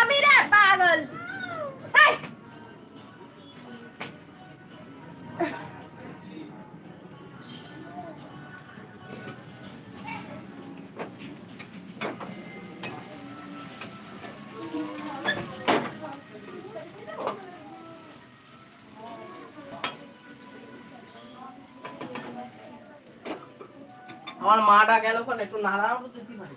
আমি রে পাগল আমার মাটা গেল একটু নাড়া দিতে পারি।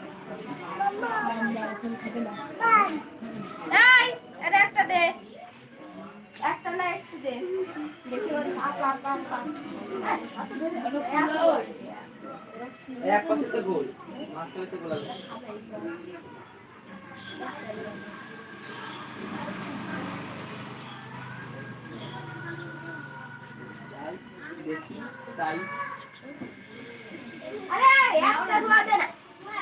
এই আরে একটা দে। একটা না একটু দে। দেখি ওর হাত হাত হাত হাত এক পাশে গোল মাঝখানে তো গোল দেখি তাই। আরে একটা ধোয়া দে না।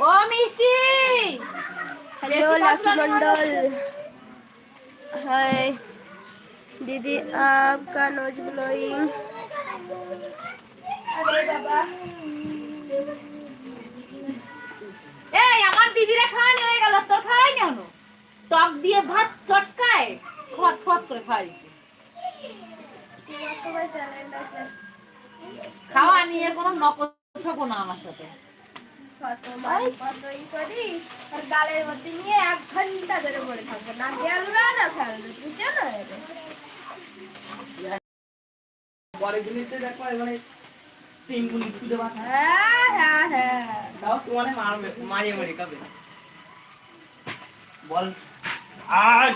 ও মিষ্টি! হ্যালো লাকি মন্ডল হাই দিদি আপকা নোজ ব্লোয়িং এই আমার দিদিরা খাওয়ানি হয়ে গেল। তোর খাওয়াই কেন টক দিয়ে ভাত চটকায় খত খত করে খাওয়াই খাওয়া নিয়ে কোনো নকল ছকো না আমার সাথে। আর গালের মধ্যে নিয়ে এক ঘণ্টা ধরে পড়ে থাকব না গেলরা না ফেলবে বুঝছ না পরে দিনিতে দেখো এবারে তিন গুলি খুঁজে বাঁধা হ্যাঁ হ্যাঁ হ্যাঁ দাও তোমার মারবে মারিয়ে মারি খাবে বল আজ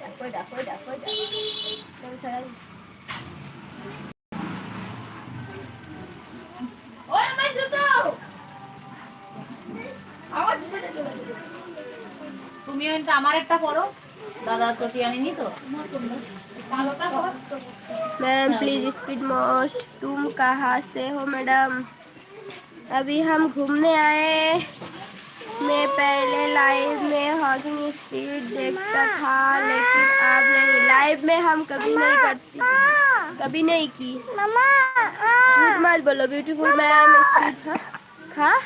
দেখো দেখো দেখো দেখো তুমি কিন্তু আমার একটা পড়ো দাদা চটি আনিনি তো কালোটা পড়ো मैम प्लीज स्पीड मोस्ट तुम कहाँ से हो मैडम अभी हम घूमने आए मैं पहले लाइव में हॉकिंग स्पीड देखता था लेकिन अब नहीं लाइव में हम कभी नहीं करती कभी नहीं की মামা झूठ मत बोलो ब्यूटीफुल मैम स्पीड हाँ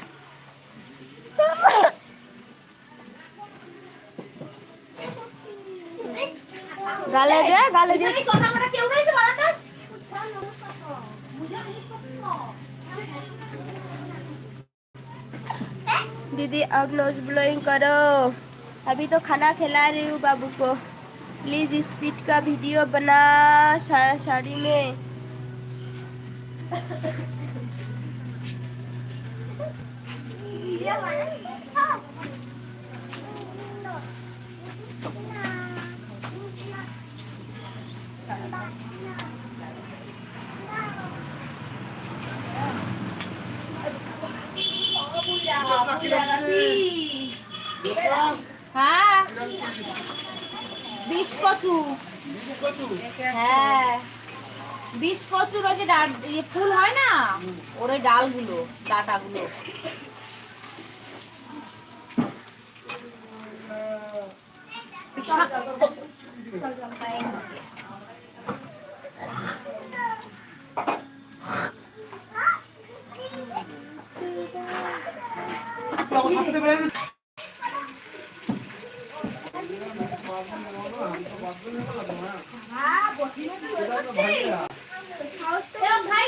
खा गाले दे गाले दे এই কথা আমরা কেউ নাই বানাতে दीदी अब नोज ब्लोइंग करो अभी तो खाना खिला रही हूँ बाबू को प्लीज स्पीड का वीडियो बना सा- साड़ी में হ্যাঁ। বিষ হ্যাঁ। ইয়ে ফুল হয় না? ওর ডালগুলো ডাটাগুলো। ভাই